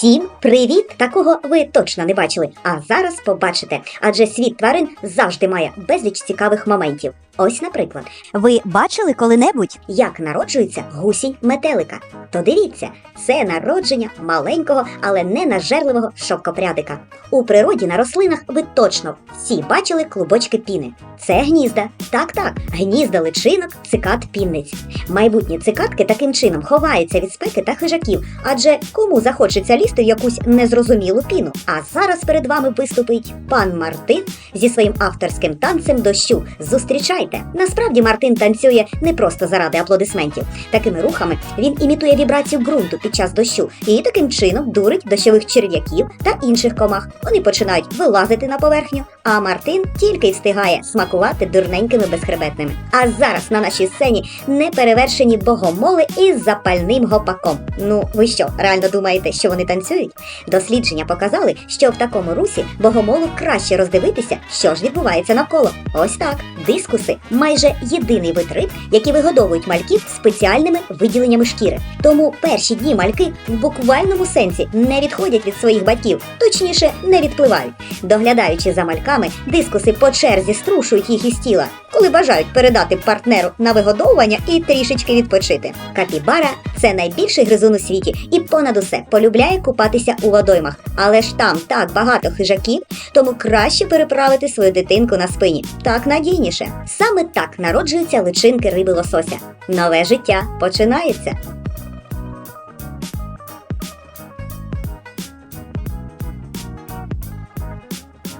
Всім привіт! Такого ви точно не бачили. А зараз побачите. Адже світ тварин завжди має безліч цікавих моментів. Ось, наприклад, Ви бачили коли-небудь? як народжується гусінь метелика. То дивіться, це народження маленького, але не нажерливого шовкопрядика. У природі на рослинах ви точно всі бачили клубочки піни. Це гнізда. Так, так, гнізда личинок, цикад пінниць. Майбутні цикадки таким чином ховаються від спеки та хижаків, адже кому захочеться лізти в якусь незрозумілу піну. А зараз перед вами виступить пан Мартин зі своїм авторським танцем дощу. Зустрічайте! Насправді Мартин танцює не просто заради аплодисментів. Такими рухами він імітує вібрацію ґрунту під час дощу і таким чином дурить дощових черв'яків та інших комах. Вони починають вилазити на поверхню, а Мартин тільки й встигає смакувати дурненькими безхребетними. А зараз на нашій сцені неперевершені богомоли із запальним гопаком. Ну ви що, реально думаєте, що вони танцюють? Дослідження показали, що в такому русі богомолу краще роздивитися, що ж відбувається навколо. Ось так. Дискуси майже єдиний вид риб, які вигодовують мальків спеціальними виділеннями шкіри. Тому перші дні мальки в буквальному сенсі не відходять від своїх батьків, точніше, не відпливають. Доглядаючи за мальками, дискуси по черзі струшують їх із тіла, коли бажають передати партнеру на вигодовування і трішечки відпочити. Капібара це найбільший гризун у світі і понад усе полюбляє купатися у водоймах. Але ж там так багато хижаків, тому краще переправити свою дитинку на спині. Так надійніше. Саме так народжуються личинки риби лосося. Нове життя починається.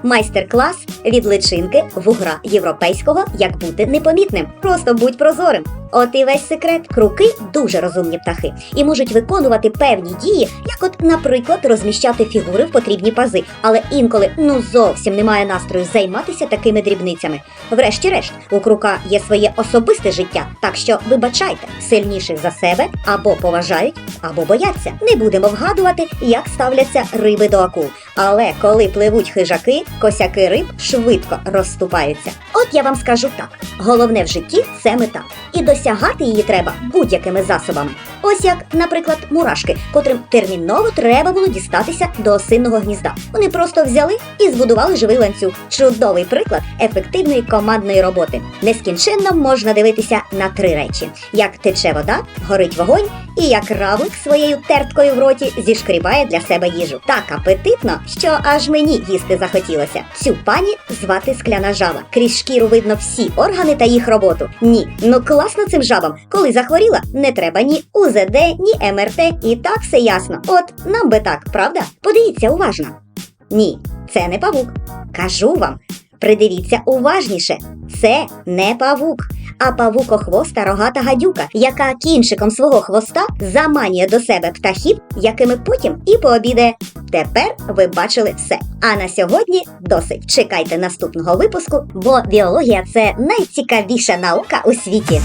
Майстер-клас від личинки вугра європейського як бути непомітним. Просто будь прозорим. От і весь секрет. Круки дуже розумні птахи і можуть виконувати певні дії, як от, наприклад, розміщати фігури в потрібні пази, але інколи ну зовсім немає настрою займатися такими дрібницями. Врешті-решт, у крука є своє особисте життя, так що вибачайте, сильніших за себе або поважають, або бояться. Не будемо вгадувати, як ставляться риби до акул. Але коли пливуть хижаки, косяки риб швидко розступаються. От я вам скажу так: головне в житті це мета, і досягати її треба будь-якими засобами. Ось як, наприклад, мурашки, котрим терміново треба було дістатися до осинного гнізда. Вони просто взяли і збудували живий ланцюг. Чудовий приклад ефективної командної роботи. Нескінченно можна дивитися на три речі: як тече вода, горить вогонь, і як равлик своєю терткою в роті зішкрібає для себе їжу. Так апетитно, що аж мені їсти захотілося. Цю пані звати скляна жаба. Крізь шкіру видно всі органи та їх роботу. Ні, ну класно цим жабам. Коли захворіла, не треба ні УЗД, ні МРТ, і так все ясно. От нам би так, правда? Подивіться уважно. Ні, це не павук. Кажу вам, придивіться уважніше. Це не павук, а павукохвоста рогата гадюка, яка кінчиком свого хвоста заманює до себе птахів, якими потім і пообідає. Тепер ви бачили все. А на сьогодні досить. Чекайте наступного випуску, бо біологія це найцікавіша наука у світі.